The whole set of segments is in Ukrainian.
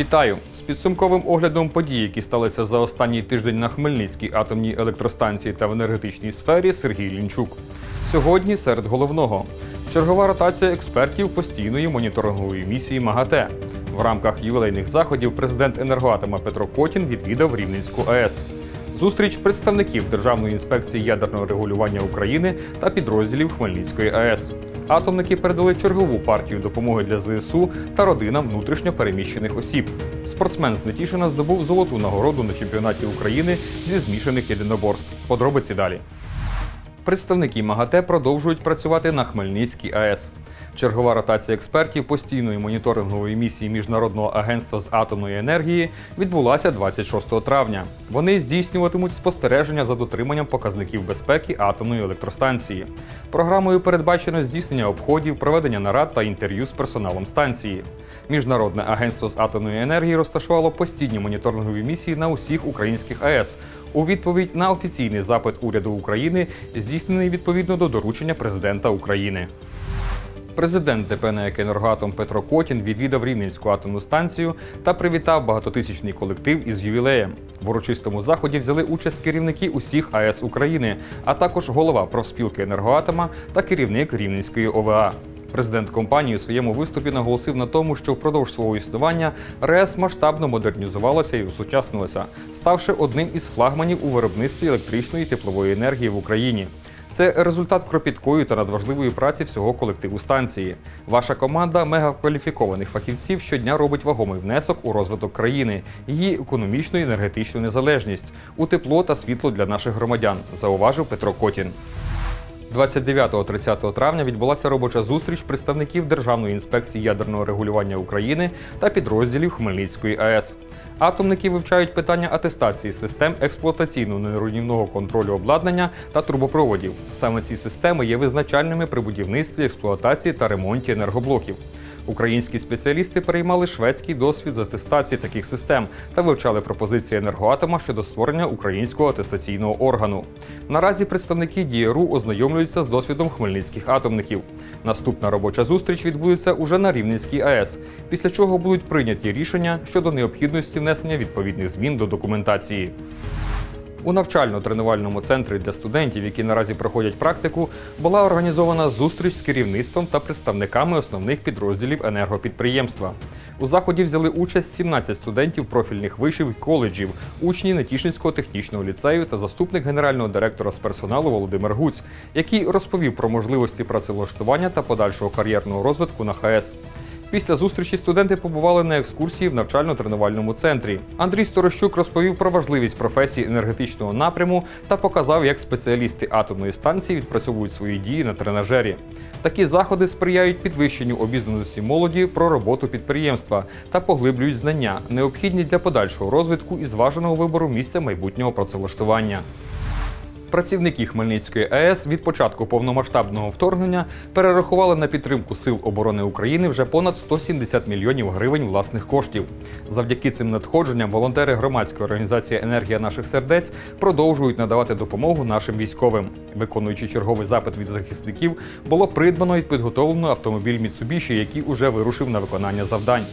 Вітаю з підсумковим оглядом подій, які сталися за останній тиждень на Хмельницькій атомній електростанції та в енергетичній сфері. Сергій Лінчук. Сьогодні серед головного чергова ротація експертів постійної моніторингової місії МАГАТЕ. В рамках ювілейних заходів президент енергоатома Петро Котін відвідав Рівненську АЕС. Зустріч представників Державної інспекції ядерного регулювання України та підрозділів Хмельницької АЕС. Атомники передали чергову партію допомоги для ЗСУ та родинам внутрішньо переміщених осіб. Спортсмен з Нетішина здобув золоту нагороду на чемпіонаті України зі змішаних єдиноборств. Подробиці далі. Представники МАГАТЕ продовжують працювати на Хмельницькій АЕС. Чергова ротація експертів постійної моніторингової місії Міжнародного агентства з атомної енергії відбулася 26 травня. Вони здійснюватимуть спостереження за дотриманням показників безпеки атомної електростанції. Програмою передбачено здійснення обходів, проведення нарад та інтерв'ю з персоналом станції. Міжнародне агентство з атомної енергії розташувало постійні моніторингові місії на усіх українських АЕС у відповідь на офіційний запит уряду України, здійснений відповідно до доручення президента України. Президент ДП «НАЕК «Енергоатом» Петро Котін відвідав Рівненську атомну станцію та привітав багатотисячний колектив із ювілеєм. В урочистому заході взяли участь керівники усіх АЕС України, а також голова профспілки енергоатома та керівник Рівненської ОВА. Президент компанії у своєму виступі наголосив на тому, що впродовж свого існування РЕС масштабно модернізувалася і усучаснилася, ставши одним із флагманів у виробництві електричної і теплової енергії в Україні. Це результат кропіткої та надважливої праці всього колективу станції. Ваша команда мегакваліфікованих фахівців щодня робить вагомий внесок у розвиток країни, її економічну і енергетичну незалежність, у тепло та світло для наших громадян, зауважив Петро Котін. 29-30 травня відбулася робоча зустріч представників Державної інспекції ядерного регулювання України та підрозділів Хмельницької АЕС. Атомники вивчають питання атестації систем експлуатаційно-нерунівного контролю обладнання та трубопроводів. Саме ці системи є визначальними при будівництві, експлуатації та ремонті енергоблоків. Українські спеціалісти переймали шведський досвід з атестації таких систем та вивчали пропозиції енергоатома щодо створення українського атестаційного органу. Наразі представники ДІЄРУ ознайомлюються з досвідом хмельницьких атомників. Наступна робоча зустріч відбудеться уже на Рівненській АЕС, після чого будуть прийняті рішення щодо необхідності внесення відповідних змін до документації. У навчально-тренувальному центрі для студентів, які наразі проходять практику, була організована зустріч з керівництвом та представниками основних підрозділів енергопідприємства. У заході взяли участь 17 студентів профільних вишів і коледжів, учні Нетішинського технічного ліцею та заступник генерального директора з персоналу Володимир Гуць, який розповів про можливості працевлаштування та подальшого кар'єрного розвитку на ХАЕС. Після зустрічі студенти побували на екскурсії в навчально-тренувальному центрі. Андрій Сторощук розповів про важливість професії енергетичного напряму та показав, як спеціалісти атомної станції відпрацьовують свої дії на тренажері. Такі заходи сприяють підвищенню обізнаності молоді про роботу підприємства та поглиблюють знання, необхідні для подальшого розвитку і зваженого вибору місця майбутнього працевлаштування. Працівники Хмельницької АЕС від початку повномасштабного вторгнення перерахували на підтримку Сил оборони України вже понад 170 мільйонів гривень власних коштів. Завдяки цим надходженням волонтери громадської організації Енергія наших сердець продовжують надавати допомогу нашим військовим. Виконуючи черговий запит від захисників, було придбано і підготовлено автомобіль Mitsubishi, який уже вирушив на виконання завдань.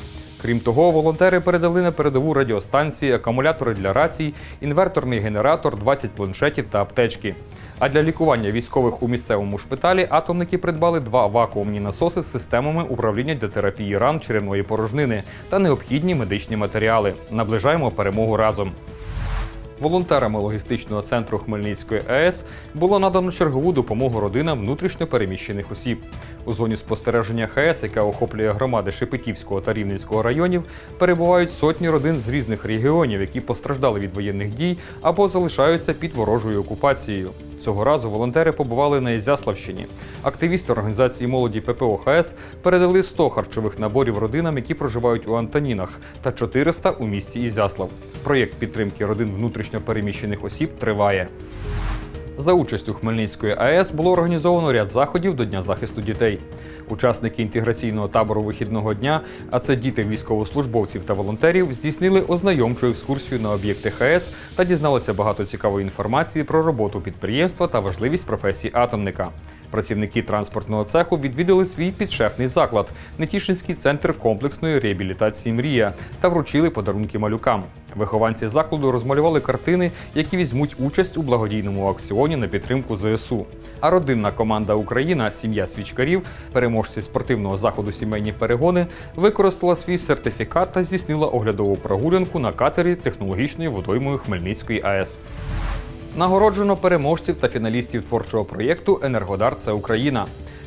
Крім того, волонтери передали на передову радіостанції, акумулятори для рацій, інверторний генератор, 20 планшетів та аптечки. А для лікування військових у місцевому шпиталі атомники придбали два вакуумні насоси з системами управління для терапії ран черевної порожнини та необхідні медичні матеріали. Наближаємо перемогу разом. Волонтерами логістичного центру Хмельницької АЕС було надано чергову допомогу родинам внутрішньо переміщених осіб. У зоні спостереження ХАЕС, яка охоплює громади Шепетівського та Рівненського районів, перебувають сотні родин з різних регіонів, які постраждали від воєнних дій або залишаються під ворожою окупацією. Цього разу волонтери побували на Ізяславщині. Активісти організації молоді ППО ХАЕС передали 100 харчових наборів родинам, які проживають у Антонінах, та 400 у місті Ізяслав. Проєкт підтримки родин внутрішньо переміщених осіб триває. За участю Хмельницької АЕС було організовано ряд заходів до Дня захисту дітей. Учасники інтеграційного табору вихідного дня, а це діти військовослужбовців та волонтерів, здійснили ознайомчу екскурсію на об'єкти ХАЕС та дізналися багато цікавої інформації про роботу підприємства та важливість професії атомника. Працівники транспортного цеху відвідали свій підшефний заклад Нетішинський центр комплексної реабілітації Мрія та вручили подарунки малюкам. Вихованці закладу розмалювали картини, які візьмуть участь у благодійному аукціоні на підтримку ЗСУ. А родинна команда Україна, сім'я свічкарів, переможці спортивного заходу сімейні перегони, використала свій сертифікат та здійснила оглядову прогулянку на катері технологічною водоймою Хмельницької АЕС. Нагороджено переможців та фіналістів творчого проєкту Енергодар це Україна.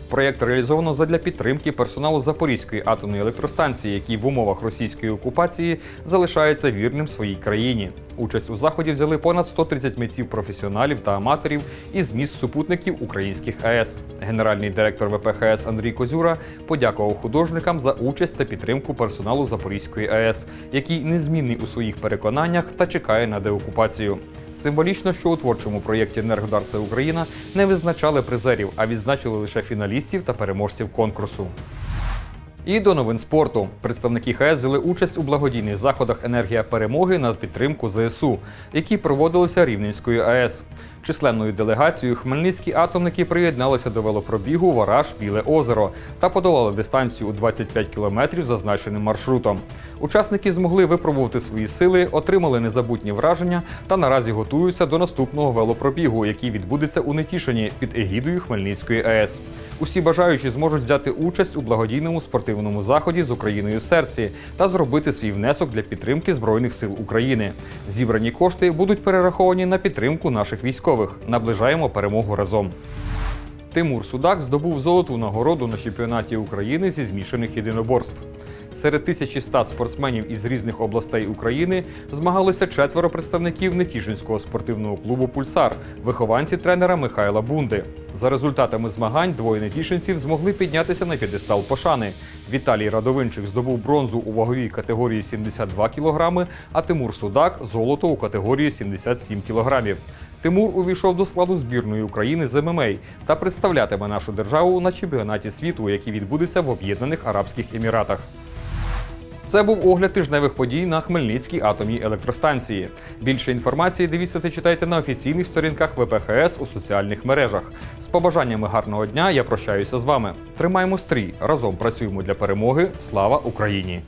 Проєкт реалізовано задля підтримки персоналу Запорізької атомної електростанції, який в умовах російської окупації залишається вірним своїй країні. Участь у заході взяли понад 130 митців професіоналів та аматорів із міст супутників українських АЕС. Генеральний директор ВПХС Андрій Козюра подякував художникам за участь та підтримку персоналу Запорізької АЕС, який незмінний у своїх переконаннях та чекає на деокупацію. Символічно, що у творчому проєкті Енергодар Україна не визначали призерів, а відзначили лише фіналістів та переможців конкурсу. І до новин спорту. Представники ХС взяли участь у благодійних заходах Енергія перемоги на підтримку ЗСУ, які проводилися Рівненською АЕС. Численною делегацією хмельницькі атомники приєдналися до велопробігу Вараж Біле озеро та подолали дистанцію у 25 кілометрів зазначеним маршрутом. Учасники змогли випробувати свої сили, отримали незабутні враження та наразі готуються до наступного велопробігу, який відбудеться у Нетішині під егідою Хмельницької АЕС. Усі бажаючі зможуть взяти участь у благодійному спортивному заході з Україною в серці та зробити свій внесок для підтримки Збройних сил України. Зібрані кошти будуть перераховані на підтримку наших військових. Наближаємо перемогу разом. Тимур Судак здобув золоту нагороду на чемпіонаті України зі змішаних єдиноборств. Серед 1100 спортсменів із різних областей України змагалися четверо представників Нетішинського спортивного клубу Пульсар, вихованці тренера Михайла Бунди. За результатами змагань двоє нетішинців змогли піднятися на п'єдестал пошани. Віталій Радовинчик здобув бронзу у ваговій категорії 72 кг, а Тимур Судак золото у категорії 77 кг. Тимур увійшов до складу збірної України з ММА та представлятиме нашу державу на чемпіонаті світу, який відбудеться в Об'єднаних Арабських Еміратах. Це був огляд тижневих подій на Хмельницькій атомній електростанції. Більше інформації дивіться та читайте на офіційних сторінках ВПХС у соціальних мережах. З побажаннями гарного дня я прощаюся з вами. Тримаємо стрій, разом працюємо для перемоги. Слава Україні!